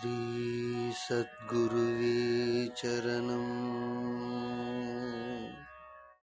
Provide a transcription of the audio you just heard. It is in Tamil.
श्रीसद्गुरुवे चरणम्